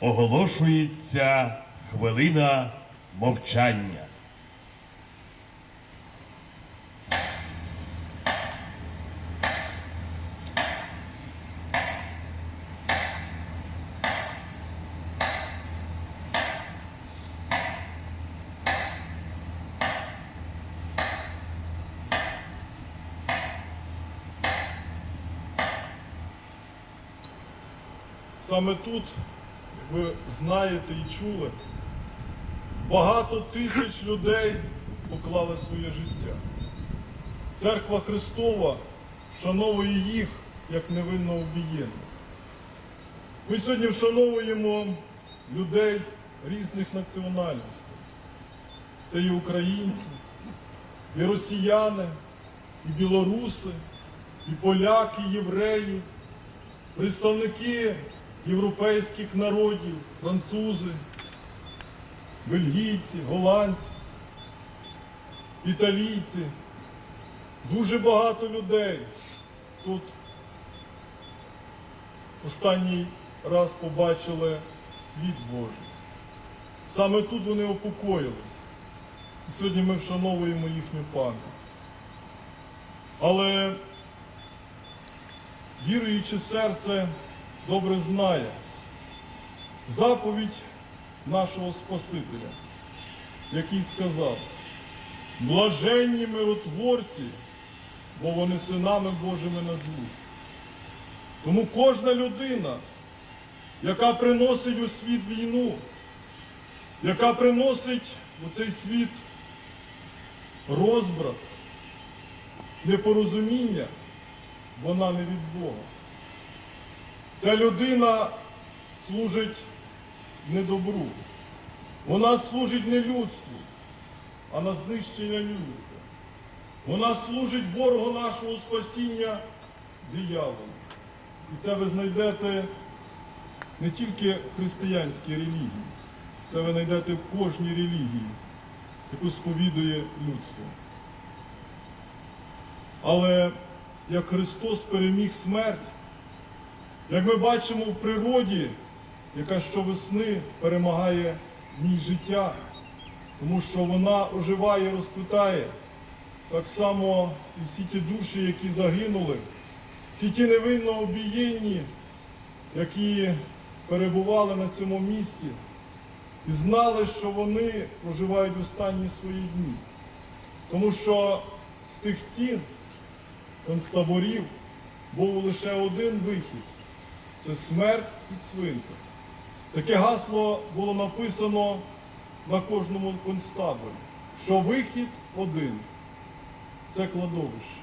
оголошується хвилина мовчання. Саме тут, ви знаєте і чули, багато тисяч людей поклали своє життя. Церква Христова вшановує їх як невинно обієнних. Ми сьогодні вшановуємо людей різних національностей. Це і українці, і росіяни, і білоруси, і поляки, і євреї, представники європейських народів, французи, бельгійці, голландці, італійці. Дуже багато людей тут останній раз побачили світ Божий. Саме тут вони упокоїлись. І сьогодні ми вшановуємо їхню пам'ять. Але віруюче серце добре знає заповідь нашого Спасителя, який сказав, блаженні миротворці, бо вони синами Божими назвуть. Тому кожна людина, яка приносить у світ війну, яка приносить у цей світ розбрат, непорозуміння, вона не від Бога. Ця людина служить не добру. Вона служить не людству, а на знищення людства. Вона служить ворогу нашого спасіння дияволу. І це ви знайдете не тільки в християнській релігії, це ви знайдете в кожній релігії, яку сповідує людство. Але як Христос переміг смерть, як ми бачимо в природі, яка щовесни перемагає в ній життя, тому що вона оживає, розквітає, так само і всі ті душі, які загинули, всі ті невинно обієнні, які перебували на цьому місці, і знали, що вони проживають останні свої дні. Тому що з тих стін концтаборів був лише один вихід це смерть і цвинтар. Таке гасло було написано на кожному концтаборі, що вихід один це кладовище.